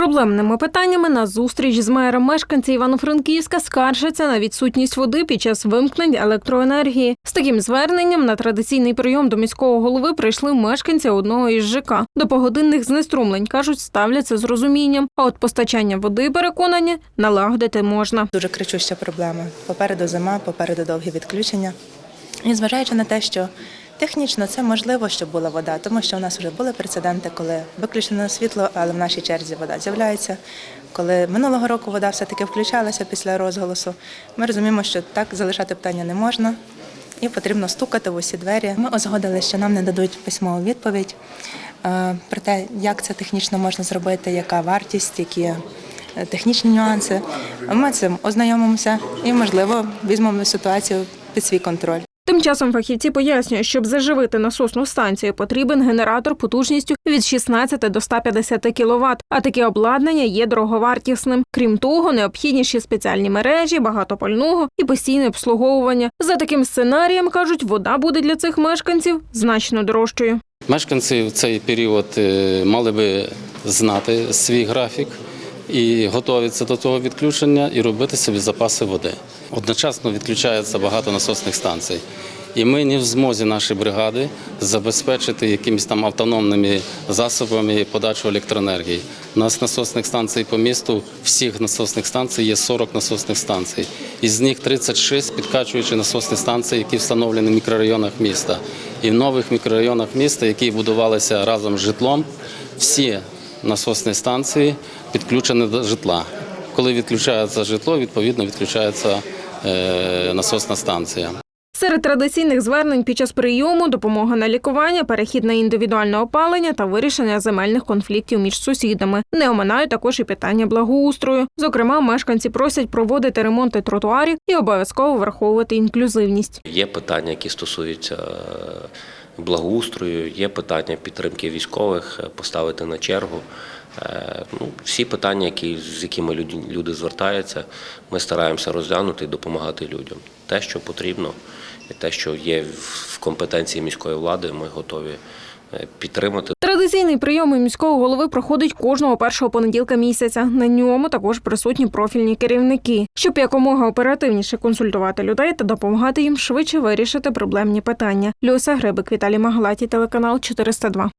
Проблемними питаннями на зустріч з мером мешканці Івано-Франківська скаржаться на відсутність води під час вимкнень електроенергії. З таким зверненням на традиційний прийом до міського голови прийшли мешканці одного із ЖК. До погодинних знеструмлень кажуть, ставляться з розумінням. А от постачання води переконані налагодити можна. Дуже кричуща проблема. Попереду зима, попереду довгі відключення. І зважаючи на те, що технічно це можливо, щоб була вода, тому що у нас вже були прецеденти, коли виключено світло, але в нашій черзі вода з'являється. Коли минулого року вода все-таки включалася після розголосу, ми розуміємо, що так залишати питання не можна. І потрібно стукати в усі двері. Ми узгодили, що нам не дадуть письмову відповідь е, про те, як це технічно можна зробити, яка вартість, які е, технічні нюанси. Ми цим ознайомимося і, можливо, візьмемо ситуацію під свій контроль. Тим часом фахівці пояснюють, щоб заживити насосну станцію, потрібен генератор потужністю від 16 до 150 кВт, а таке обладнання є дороговартісним. Крім того, необхідні ще спеціальні мережі, багато пального і постійне обслуговування. За таким сценарієм кажуть, вода буде для цих мешканців значно дорожчою. Мешканці в цей період е, мали би знати свій графік і готуватися до того відключення і робити собі запаси води. Одночасно відключається багато насосних станцій. І ми не в змозі наші бригади забезпечити якимись там автономними засобами подачу електроенергії. У нас насосних станцій по місту, всіх насосних станцій є 40 насосних станцій. Із них 36 підкачуючі насосні станції, які встановлені в мікрорайонах міста. І в нових мікрорайонах міста, які будувалися разом з житлом, всі насосні станції підключені до житла. Коли відключається житло, відповідно відключається е, насосна станція. Серед традиційних звернень під час прийому допомога на лікування, перехід на індивідуальне опалення та вирішення земельних конфліктів між сусідами. Не оминають також і питання благоустрою. Зокрема, мешканці просять проводити ремонти тротуарів і обов'язково враховувати інклюзивність. Є питання, які стосуються е, благоустрою, є питання підтримки військових, е, поставити на чергу. Е, Ну, всі питання, які, з якими люди, люди звертаються, ми стараємося розглянути і допомагати людям. Те, що потрібно, і те, що є в компетенції міської влади, ми готові підтримати. Традиційний прийом міського голови проходить кожного першого понеділка місяця. На ньому також присутні профільні керівники, щоб якомога оперативніше консультувати людей та допомагати їм швидше вирішити проблемні питання. Люся Грибик, Віталій Магалаті, телеканал 402.